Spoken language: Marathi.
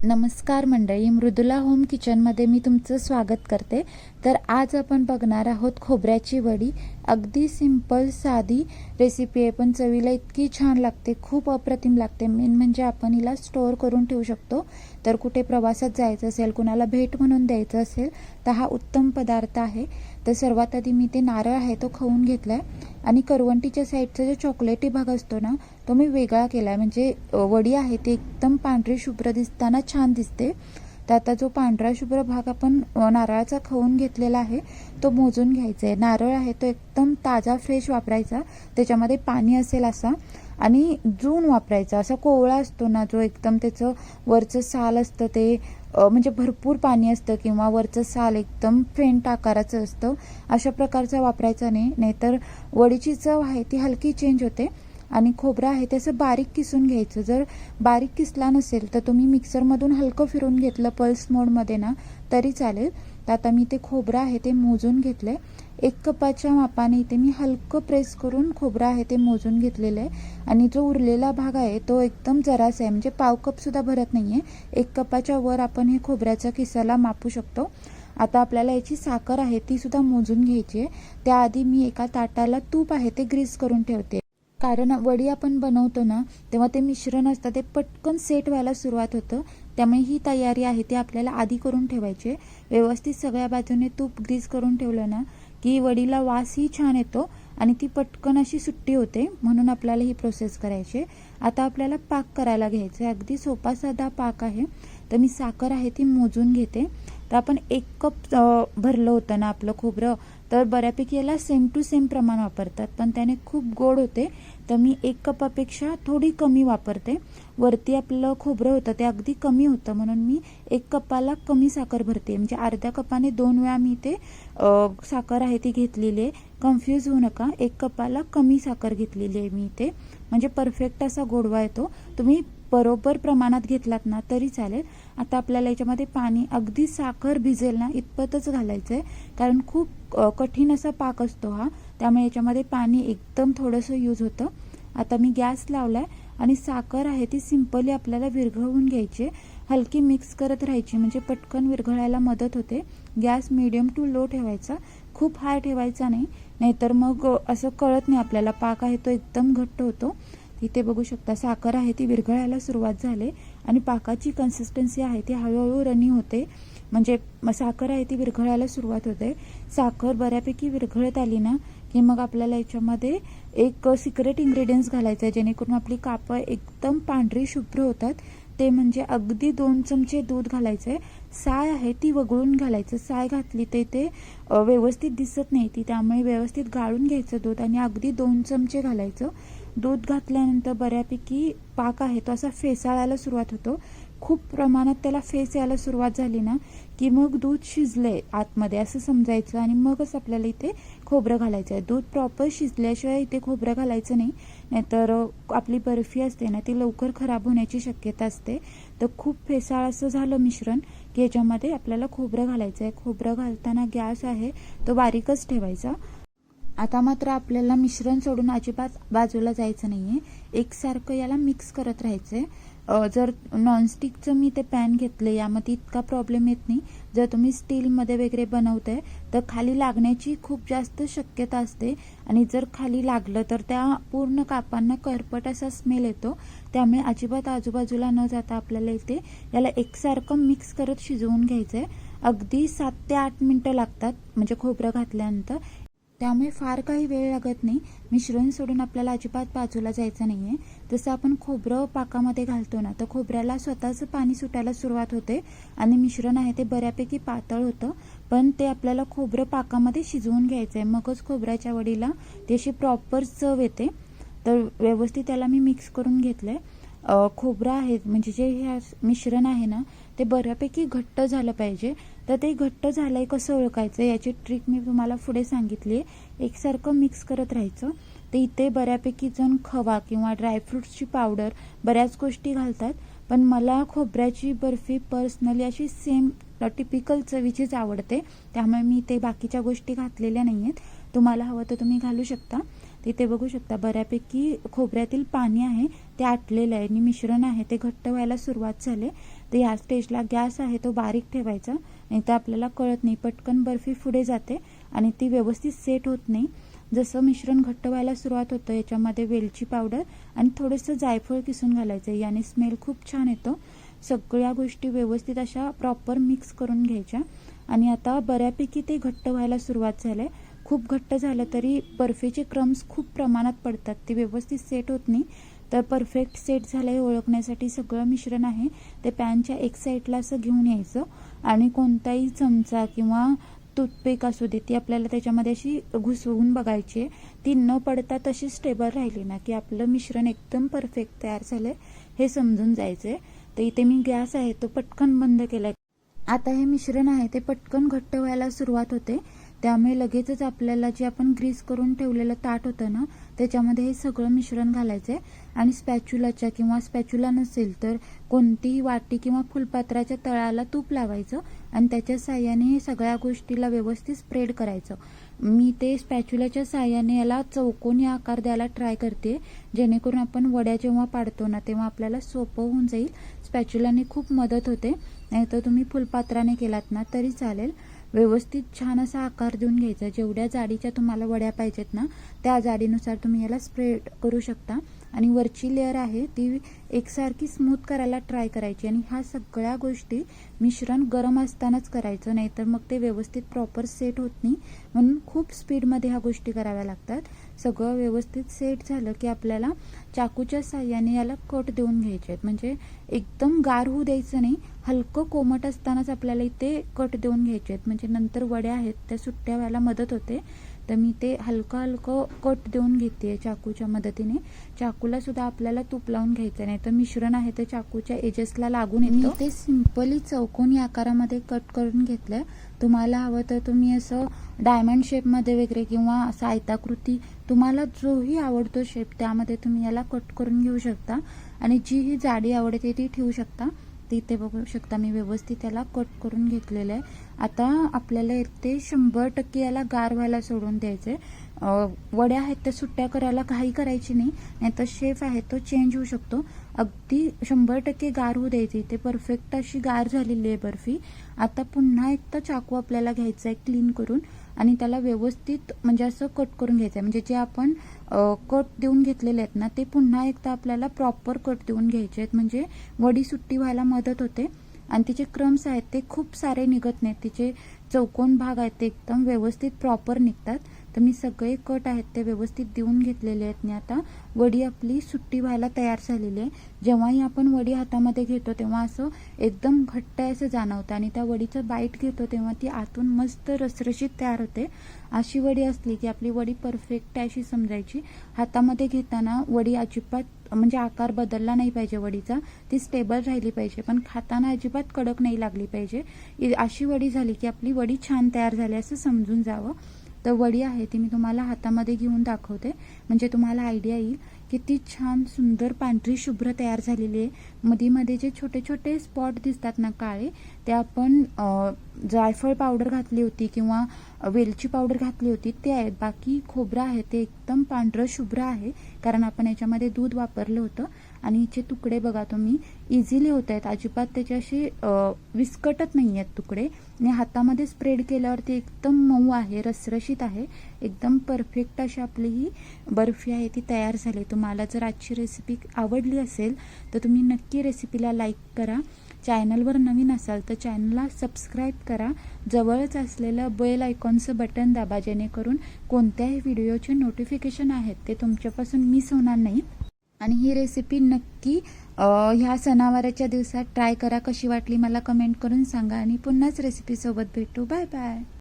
नमस्कार मंडळी मृदुला होम किचनमध्ये मी तुमचं स्वागत करते. तर आज आपण बघणार आहोत खोबऱ्याची वडी. अगदी सिंपल साधी रेसिपी आहे पण चवीला इतकी छान लागते खूप अप्रतिम लागते. मेन म्हणजे आपण हिला स्टोअर करून ठेवू शकतो. तर कुठे प्रवासात जायचं असेल कुणाला भेट म्हणून द्यायचं असेल तर हा उत्तम पदार्थ आहे. तर सर्वात आधी मी ते नारळ आहे तो खाऊन घेतला आहे आणि करवंटीच्या साईडचा जो चॉकलेटी भाग असतो ना तो मी वेगळा केला आहे म्हणजे वडी आहे ती एकदम पांढरी शुभ्र दिसताना छान दिसते. तर आता जो पांढरा शुभ्र भाग आपण नारळाचा खाऊन घेतलेला आहे तो मोजून घ्यायचा आहे नारळ आहे तो एकदम ताजा फ्रेश वापरायचा. त्याच्यामध्ये पाणी असेल असा. आणि जून वापरायचा. असा कोवळा असतो ना जो एकदम त्याचं वरचं साल असतं ते म्हणजे भरपूर पाणी असतं किंवा वरचं साल एकदम फेंट आकाराचं असतं अशा प्रकारचा वापरायचा नाही. नाहीतर वडीची चव आहे ती हलकी चेंज होते आणि खोबरं आहे त्याचं बारीक किसून घ्यायचं. जर बारीक किसला नसेल तर तुम्ही मिक्सरमधून हलकं फिरून घेतलं पल्स मोडमध्ये ना तरी चालेल. तर आता मी ते खोबरं आहे ते मोजून घेतलं एक कपाच्या मापाने इथे मी हलकं प्रेस करून खोबरं आहे ते मोजून घेतलेलं आहे. आणि जो उरलेला भाग आहे तो एकदम जरासा आहे. म्हणजे पाव कपसुद्धा भरत नाही आहे एक कपाच्या वर आपण हे खोबऱ्याच्या किसाला मापू शकतो. आता आपल्याला याची साखर आहे ती सुद्धा मोजून घ्यायची आहे. त्याआधी मी एका ताटाला तूप आहे ते ग्रीस करून ठेवते. कारण वडी आपण बनवतो ना तेव्हा ते मिश्रण असतं ते पटकन सेट व्हायला सुरुवात होतं. त्यामुळे ही तयारी आहे ती आपल्याला आधी करून ठेवायची आहे. व्यवस्थित सगळ्या बाजूने तूप ग्रीस करून ठेवलं ना की वडीला वासही छान येतो आणि ती पटकन अशी सुट्टी होते म्हणून आपल्याला ही प्रोसेस करायची. आहे. आता आपल्याला पाक करायला घ्यायचं आहे अगदी सोपा साधा पाक आहे. तर मी साखर आहे ती मोजून घेते. तर आपण एक कप भरलं होतं ना आपलं खोबरं तर बऱ्यापैकी याला सेम टू सेम प्रमाण वापरतात. पण त्याने खूप गोड होते. तर मी एक कपापेक्षा थोडी कमी वापरते. वरती आपलं खोबरं होतं ते अगदी कमी होतं. म्हणून मी एक कपाला कमी साखर भरते. म्हणजे अर्ध्या कपाने दोन वेळा मी ते साखर आहे ती घेतलेली आहे. कन्फ्यूज होऊ नका. एक कपाला कमी साखर घेतलेली आहे मी इथे म्हणजे परफेक्ट असा गोडवा येतो. तुम्ही बरोबर प्रमाणात घेतलात ना तरी चालेल. आता आपल्याला याच्यामध्ये पाणी अगदी साखर भिजेल ना इतपतच घालायचं आहे कारण खूप कठीण असा पाक असतो हा. त्यामुळे याच्यामध्ये पाणी एकदम थोडंसं यूज होतं. आता मी गॅस लावला आहे आणि साखर आहे ती सिंपली आपल्याला विरघळवून घ्यायची हलकी मिक्स करत राहायची म्हणजे पटकन विरघळायला मदत होते. गॅस मिडियम टू लो ठेवायचा. खूप हाय ठेवायचा नाही. नाहीतर मग असं कळत नाही आपल्याला. पाक आहे तो एकदम घट्ट होतो. इथे बघू शकता साखर आहे ती विरघळायला सुरुवात झाली. आणि पाकाची कन्सिस्टन्सी आहे ती हळूहळू रनिंग होते. म्हणजे साखर आहे ती विरघळायला सुरुवात होते. साखर बऱ्यापैकी विरघळत आली ना की मग आपल्याला याच्यामध्ये एक सिक्रेट इन्ग्रेडियंट्स घालायचं आहे जेणेकरून आपली कापं एकदम पांढरी शुभ्र होतात. ते म्हणजे अगदी दोन चमचे दूध घालायचं आहे साय आहे ती वगळून घालायचं. साय घातली ते ते व्यवस्थित दिसत नाही. ती त्यामुळे व्यवस्थित गाळून घ्यायचं दूध आणि अगदी दोन चमचे घालायचं. दूध घातल्यानंतर बऱ्यापैकी पाक आहे तो असा फेसाळायला सुरुवात होतो. खूप प्रमाणात त्याला फेस यायला सुरुवात झाली ना की मग दूध शिजलंय आतमध्ये असं समजायचं आणि मगच आपल्याला इथे खोबरं घालायचं आहे. दूध प्रॉपर शिजल्याशिवाय इथे खोबरं घालायचं नाही. नाहीतर आपली बर्फी असते ना ती लवकर खराब होण्याची शक्यता असते. तर खूप फेसाळ असं झालं मिश्रण की याच्यामध्ये आपल्याला खोबरं घालायचं आहे. खोबरं घालताना गॅस आहे तो बारीकच ठेवायचा. आता मात्र आपल्याला मिश्रण सोडून अजिबात बाजूला जायचं नाहीये. एकसारखं याला मिक्स करत राहायचंय. जर नॉनस्टिकचं मी ते पॅन घेतलं यामध्ये इतका प्रॉब्लेम येत नाही. जर तुम्ही स्टीलमध्ये वगैरे बनवताय तर खाली लागण्याची खूप जास्त शक्यता असते. आणि जर खाली लागलं तर त्या पूर्ण कापांना करपट असा स्मेल येतो. त्यामुळे अजिबात आजूबाजूला न जाता आपल्याला इथे याला एकसारखं मिक्स करत शिजवून घ्यायचं आहे अगदी सात ते आठ मिनटं लागतात म्हणजे खोबरं घातल्यानंतर. त्यामुळे फार काही वेळ लागत नाही. मिश्रण सोडून आपल्याला अजिबात बाजूला जायचं नाही आहे जसं आपण खोबरं पाकामध्ये घालतो ना तर खोबऱ्याला स्वतःचं पाणी सुटायला सुरुवात होते आणि मिश्रण आहे ते बऱ्यापैकी पातळ होतं. पण ते आपल्याला खोबरं पाकामध्ये शिजवून घ्यायचं आहे मगच खोबऱ्याच्या वडीला ती अशी प्रॉपर चव येते. तर व्यवस्थित त्याला मी मिक्स करून घेतलं आहे खोबरं आहे म्हणजे जे हे मिश्रण आहे ना ते बऱ्यापैकी घट्ट झालं पाहिजे. तर ते घट्ट झालंय कसं ओळखायचं याची ट्रिक मी तुम्हाला पुढे सांगितली आहे. एकसारखं मिक्स करत राहायचं. तर इथे बऱ्यापैकी जण खवा किंवा ड्रायफ्रुट्सची पावडर बऱ्याच गोष्टी घालतात पण मला खोबऱ्याची बर्फी पर्सनली अशी सेम टिपिकल चवीचीच आवडते. त्यामुळे मी ते बाकीच्या गोष्टी घातलेल्या नाही आहेत तुम्हाला हवं तर तुम्ही घालू शकता. तिथे बघू शकता बऱ्यापैकी खोबऱ्यातील पाणी आहे ते आटलेलं आहे. आणि मिश्रण आहे ते घट्ट व्हायला सुरुवात झाले. तर या स्टेजला गॅस आहे तो बारीक ठेवायचा. नाही तर आपल्याला कळत नाही पटकन बर्फी पुढे जाते आणि ती व्यवस्थित सेट होत नाही. जसं मिश्रण घट्ट व्हायला सुरुवात होतं याच्यामध्ये वेलची पावडर आणि थोडंसं जायफळ किसून घालायचं. याने स्मेल खूप छान येतो. सगळ्या गोष्टी व्यवस्थित अशा प्रॉपर मिक्स करून घ्यायच्या. आणि आता बऱ्यापैकी ते घट्ट व्हायला सुरुवात झाले आहे खूप घट्ट झालं तरी बर्फीचे क्रम्स खूप प्रमाणात पडतात. ते व्यवस्थित सेट होत नाही. तर परफेक्ट सेट झालं आहे ओळखण्यासाठी सगळं मिश्रण आहे. ते पॅनच्या एक साईडला असं घेऊन यायचं आणि कोणताही चमचा किंवा टूथपेक असू दे ती आपल्याला त्याच्यामध्ये अशी घुसवून बघायची आहे. ती न पडता तशी स्टेबल राहिली ना की आपलं मिश्रण एकदम परफेक्ट तयार झालं हे समजून जायचं आहे तर इथे मी गॅस आहे तो पटकन बंद केला आता हे मिश्रण आहे ते पटकन घट्ट व्हायला सुरुवात होते. त्यामुळे लगेचच आपल्याला जे आपण ग्रीस करून ठेवलेलं ताट होतं ना त्याच्यामध्ये हे सगळं मिश्रण घालायचं आहे आणि स्पॅच्युलाच्या किंवा स्पॅच्युला नसेल तर कोणतीही वाटी किंवा फुलपात्राच्या तळाला तूप लावायचं आणि त्याच्या साह्याने हे सगळ्या गोष्टीला व्यवस्थित स्प्रेड करायचं. मी ते स्पॅच्युलाच्या साह्याने याला चौकोनी आकार द्यायला ट्राय करते जेणेकरून आपण वड्या जेव्हा पाडतो ना तेव्हा आपल्याला सोपं होऊन जाईल. स्पॅच्युलाने खूप मदत होते. नाहीतर तुम्ही फुलपात्राने केलात ना तरी चालेल. व्यवस्थित छान असा आकार देऊन घ्यायचा. जेवढ्या जाडीच्या तुम्हाला वड्या पाहिजेत ना त्या जाडीनुसार तुम्ही याला स्प्रेड करू शकता. आणि वरची लेअर आहे ती एकसारखी स्मूथ करायला ट्राय करायची. आणि ह्या सगळ्या गोष्टी मिश्रण गरम असतानाच करायचं. नाहीतर मग ते व्यवस्थित प्रॉपर सेट होत नाही. म्हणून खूप स्पीडमध्ये ह्या गोष्टी कराव्या लागतात. सगळं व्यवस्थित सेट झालं की आपल्याला चाकूच्या साह्याने याला कट देऊन घ्यायचे आहेत. म्हणजे एकदम गार होऊ द्यायचं नाही हलकं कोमट असतानाच आपल्याला इथे कट देऊन घ्यायचे आहेत. म्हणजे नंतर वड्या आहेत त्या सुट्ट्या व्हायला मदत होते. तर मी ते हलकं हलकं कट देऊन घेते चाकूच्या मदतीने. चाकूला सुद्धा आपल्याला तूप लावून घ्यायचं नाही. तर मिश्रण आहे ते चाकूच्या एजेसला लागून येतं. ते सिंपली चौकोनी आकारामध्ये कट करून घेतलंय. तुम्हाला हवं तर तुम्ही असं डायमंड शेपमध्ये वगैरे किंवा असं आयताकृती तुम्हाला जोही आवडतो शेप त्यामध्ये तुम्ही याला कट करून घेऊ शकता. आणि जी ही जाडी आवडते ती ठेवू शकता. इथे बघू शकता मी व्यवस्थित त्याला कट करून घेतलेलं आहे. आता आपल्याला ते शंभर टक्के याला गार व्हायला सोडून द्यायचे वड्या आहेत त्या सुट्ट्या करायला काही करायची नाही नाही तर शेफ आहे तो चेंज होऊ शकतो. अगदी शंभर टक्के गार होऊ द्यायची. ते परफेक्ट अशी गार झालेली आहे बर्फी. आता पुन्हा एकदा चाकू आपल्याला घ्यायचा आहे क्लीन करून आणि त्याला व्यवस्थित म्हणजे असं कट करून घ्यायचं आहे म्हणजे जे आपण कट देऊन घेतलेले आहेत ना ते पुन्हा एकदा आपल्याला प्रॉपर कट देऊन घ्यायचे आहेत. म्हणजे वडी सुट्टी व्हायला मदत होते. आणि तिचे क्रम्स आहेत ते खूप सारे निघत नाहीत. तिचे चौकोन भाग आहेत ते एकदम व्यवस्थित प्रॉपर निघतात. तर मी सगळे कट आहेत ते व्यवस्थित देऊन घेतलेले आहेत आणि आता. वडी आपली सुट्टी व्हायला तयार झालेली आहे. जेव्हाही आपण वडी हातामध्ये घेतो तेव्हा असं एकदम घट्ट असं जाणवतं. आणि त्या वडीचं बाईट घेतो तेव्हा ती आतून मस्त रसरशीत तयार होते. अशी वडी असली की आपली वडी परफेक्ट आहे अशी समजायची. हातामध्ये घेताना वडी अजिबात म्हणजे आकार बदलला नाही पाहिजे वडीचा. ती स्टेबल राहिली पाहिजे. पण खाताना अजिबात कडक नाही लागली पाहिजे. अशी वडी झाली की आपली वडी छान तयार झाली असं समजून जावं. तर वडी आहे ती मी तुम्हाला हातामध्ये घेऊन दाखवते. म्हणजे तुम्हाला आयडिया येईल किती छान सुंदर पांढरी शुभ्र तयार झालेली आहे. मध्ये मध्ये जे छोटे छोटे स्पॉट दिसतात ना काळे ते आपण जायफळ पावडर घातली होती किंवा वेलची पावडर घातली होती ते आहेत बाकी खोबरं आहे ते एकदम पांढरं शुभ्र आहे. कारण आपण याच्यामध्ये दूध वापरलं होतं. आणि हिचे तुकडे बघा तुम्ही. इझिली होत आहेत अजिबात त्याचे असे विस्कटत नाही आहेत तुकडे. आणि हातामध्ये स्प्रेड केल्यावरती एकदम मऊ आहे रसरशीत आहे. एकदम परफेक्ट अशी आपली ही बर्फी आहे ती तयार झाली. तुम्हाला जर आजची रेसिपी आवडली असेल तर तुम्ही नक्की रेसिपीला लाईक करा. चॅनलवर नवीन असाल तर चॅनलला सबस्क्राईब करा. जवळच असलेलं बेल आयकॉनचं बटन दाबा जेणेकरून कोणत्याही व्हिडिओचे नोटिफिकेशन आहेत ते तुमच्यापासून मिस होणार नाही. आणि ही रेसिपी नक्की ह्या सणावाराच्या दिवसात ट्राय करा कशी वाटली मला कमेंट करून सांगा आणि पुन्हाच रेसिपीसोबत भेटू. Bye bye